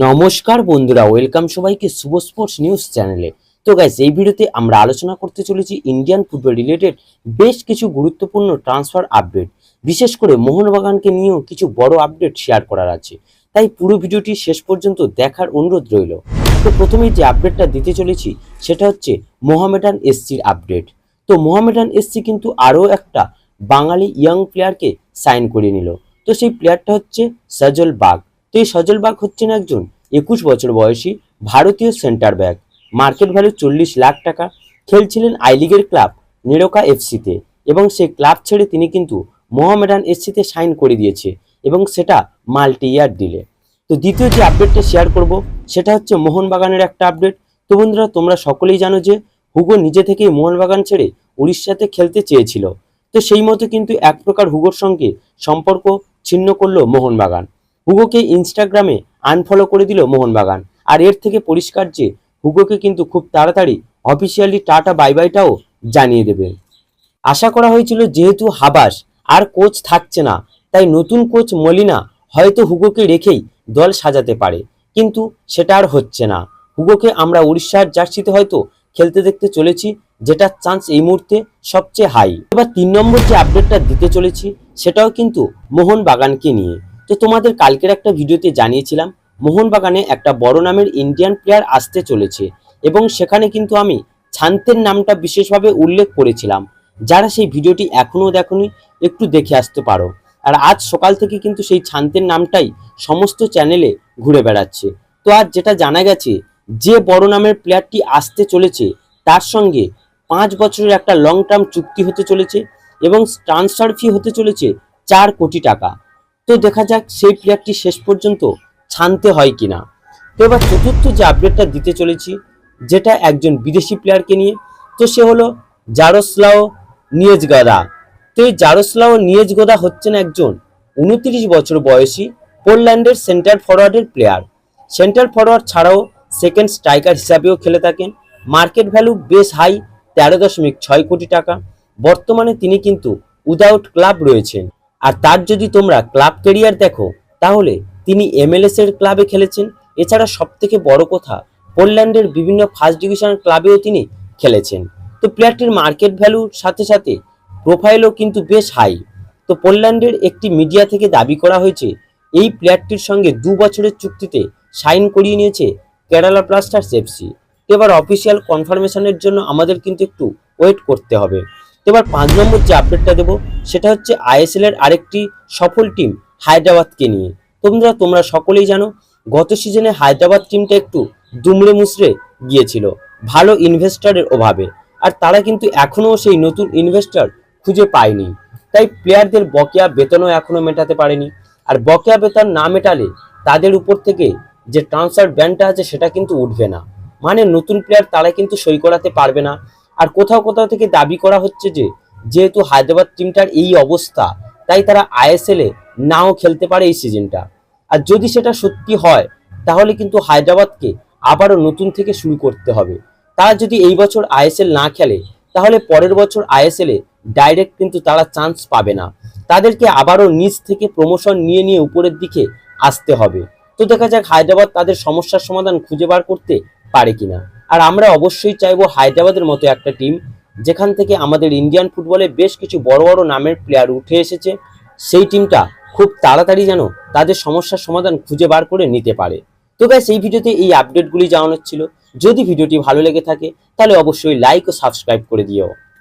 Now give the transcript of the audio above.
নমস্কার বন্ধুরা, ওয়েলকাম সবাইকে শুভ স্পোর্টস নিউজ চ্যানেলে। তো গাইস এই ভিডিওতে আমরা আলোচনা করতে চলেছি ইন্ডিয়ান ফুটবল রিলেটেড বেশ কিছু গুরুত্বপূর্ণ ট্রান্সফার আপডেট বিশেষ করে মোহনবাগানকে নিয়েও কিছু বড় আপডেট শেয়ার করার আছে। তাই পুরো ভিডিওটি শেষ পর্যন্ত দেখার অনুরোধ রইল। তো প্রথমেই যে আপডেটটা দিতে চলেছি, সেটা হচ্ছে মোহামেডান এসসির আপডেট তো মোহামেডান এসসি কিন্তু আরও একটা বাঙালি ইয়াং প্লেয়ারকে সাইন করে নিল। তো সেই প্লেয়ারটা হচ্ছে সজল বাগ। তো এই সজল বাগ হচ্ছেন একজন? একুশ বছর বয়সী ভারতীয় সেন্টার ব্যাক মার্কেট ভ্যালু চল্লিশ লাখ টাকা। খেলছিলেন আই লিগের ক্লাব নিরোকা এফসিতে এবং সেই ক্লাব ছেড়ে তিনি কিন্তু মোহামেডান এফসিতে সাইন করে দিয়েছে। এবং সেটা মাল্টি ইয়ার ডিলে তো দ্বিতীয় যে আপডেটটা শেয়ার করব, সেটা হচ্ছে মোহনবাগানের একটা আপডেট তো বন্ধুরা, তোমরা সকলেই জানো যে হুগো নিজে থেকেই মোহনবাগান ছেড়ে উড়িষ্যাতে খেলতে চেয়েছিল। তো সেই মতো কিন্তু এক প্রকার হুগোর সঙ্গে সম্পর্ক ছিন্ন করল মোহনবাগান। হুগোকে ইনস্টাগ্রামে আনফলো করে দিল মোহনবাগান। আর এর থেকে পরিষ্কার যে হুগোকে কিন্তু খুব তাড়াতাড়ি অফিসিয়ালি টাটা বাই বাইটাও জানিয়ে দেবে। আশা করা হয়েছিল যেহেতু হাবাস আর কোচ থাকছে না, তাই নতুন কোচ মলিনা হয়তো হুগোকে রেখেই দল সাজাতে পারে। কিন্তু সেটা আর হচ্ছে না। হুগোকে আমরা উড়িষ্যার জার্সিতে হয়তো খেলতে দেখতে চলেছি, যেটার চান্স এই মুহূর্তে সবচেয়ে হাই এবার তিন নম্বর যে আপডেটটা দিতে চলেছি, সেটাও কিন্তু মোহন বাগানকে নিয়ে। তো তোমাদের কালকের একটা ভিডিওতে জানিয়েছিলাম, মোহনবাগানে একটা বড় নামের ইন্ডিয়ান প্লেয়ার আসতে চলেছে এবং সেখানে কিন্তু আমি ছান্তের নামটা বিশেষভাবে উল্লেখ করেছিলাম। যারা সেই ভিডিওটি এখনও দেখনি, একটু দেখে আসতে পারো। আর আজ সকাল থেকে কিন্তু সেই ছান্তের নামটাই সমস্ত চ্যানেলে ঘুরে বেড়াচ্ছে। তো আজ যেটা জানা গেছে, যে বড় নামের প্লেয়ারটি আসতে চলেছে, তার সঙ্গে পাঁচ বছরের একটা লং টার্ম চুক্তি হতে চলেছে এবং ট্রান্সফার ফি হতে চলেছে চার কোটি টাকা। তো দেখা যাক সেই প্লেয়ারটি শেষ পর্যন্ত ছানতে হয় কিনা। তো এবার চতুর্থ যে আপডেটটা দিতে চলেছি, যেটা একজন বিদেশি প্লেয়ারকে নিয়ে, তো সে হলো জারোসলাও নিয়েজগাদা। তো এই জারোসলাও নিয়েজগোদা হচ্ছেন একজন উনত্রিশ বছর বয়সী পোল্যান্ডের সেন্টার ফরওয়ার্ডের প্লেয়ার সেন্টার ফরওয়ার্ড ছাড়াও সেকেন্ড স্ট্রাইকার হিসাবেও খেলে থাকেন। মার্কেট ভ্যালু বেশ হাই তেরো দশমিক ছয় কোটি টাকা। বর্তমানে তিনি কিন্তু উইদাউট ক্লাব রয়েছেন। আর তার যদি তোমরা ক্লাব কেরিয়ার দেখো, তাহলে তিনি এমএলএস এর ক্লাবে খেলেছেন। এছাড়া সব থেকে বড় কথা, পোল্যান্ডের বিভিন্ন ফার্স্ট ডিভিশন ক্লাবেও তিনি খেলেছেন। তো প্লেয়ারটির মার্কেট ভ্যালুর সাথে সাথে প্রোফাইলও কিন্তু বেশ হাই তো পোল্যান্ডের একটি মিডিয়া থেকে দাবি করা হয়েছে, এই প্লেয়ারটির সঙ্গে দু বছরের চুক্তিতে সাইন করিয়ে নিয়েছে কেরালা ব্লাস্টার্স এফসি এবার অফিসিয়াল কনফার্মেশনের জন্য আমাদের কিন্তু একটু ওয়েট করতে হবে। এবার পাঁচ নম্বর যে আপডেটটা দেবো, সেটা হচ্ছে আইএসএল এর আরেকটি সফল টিম হায়দ্রাবাদকে নিয়ে। তোমরা তোমরা সকলেই জানো, গত সিজনে হায়দ্রাবাদ টিমটা একটু দুমড়ে মুচড়ে গিয়েছিল, ভালো ইনভেস্টরের অভাবে। আর তারা কিন্তু এখনও সেই নতুন ইনভেস্টর খুঁজে পায়নি। তাই প্লেয়ারদের বকেয়া বেতনও এখনও মেটাতে পারেনি। আর বকেয়া বেতন না মেটালে তাদের উপর থেকে যে ট্রান্সফার ব্যানটা আছে, সেটা কিন্তু উঠবে না। মানে নতুন প্লেয়ার তারা কিন্তু সই করাতে পারবে না। আর কোথাও কোথাও থেকে দাবি করা হচ্ছে যে, যেহেতু হায়দ্রাবাদ টিমটার এই অবস্থা, তাই তারা আইএসএল নাও খেলতে পারে এই সিজনটা। আর যদি সেটা সত্যি হয়, তাহলে কিন্তু হায়দ্রাবাদকে আবারও নতুন থেকে শুরু করতে হবে। তারা যদি এই বছর আইএসএল না খেলে, তাহলে পরের বছর আইএসএল ডাইরেক্ট কিন্তু তারা চান্স পাবে না। তাদেরকে আবারও নিচ থেকে প্রমোশন নিয়ে নিয়ে উপরের দিকে আসতে হবে। তো দেখা যাক হায়দ্রাবাদ তাদের সমস্যার সমাধান খুঁজে বার করতে পারে কিনা। আর আমরা অবশ্যই চাইব হায়দ্রাবাদের মতো একটা টিম যেখান থেকে আমাদের ইন্ডিয়ান ফুটবলে বেশ কিছু বড় বড় নামের প্লেয়ার উঠে এসেছে। সেই টিমটা খুব তাড়াতাড়ি যেন তাদের সমস্যার সমাধান খুঁজে বার করে নিতে পারে। তো গাইস এই ভিডিওতে এই আপডেটগুলি জানানোর ছিল। যদি ভিডিওটি ভালো লেগে থাকে, তাহলে অবশ্যই লাইক ও সাবস্ক্রাইব করে দিও।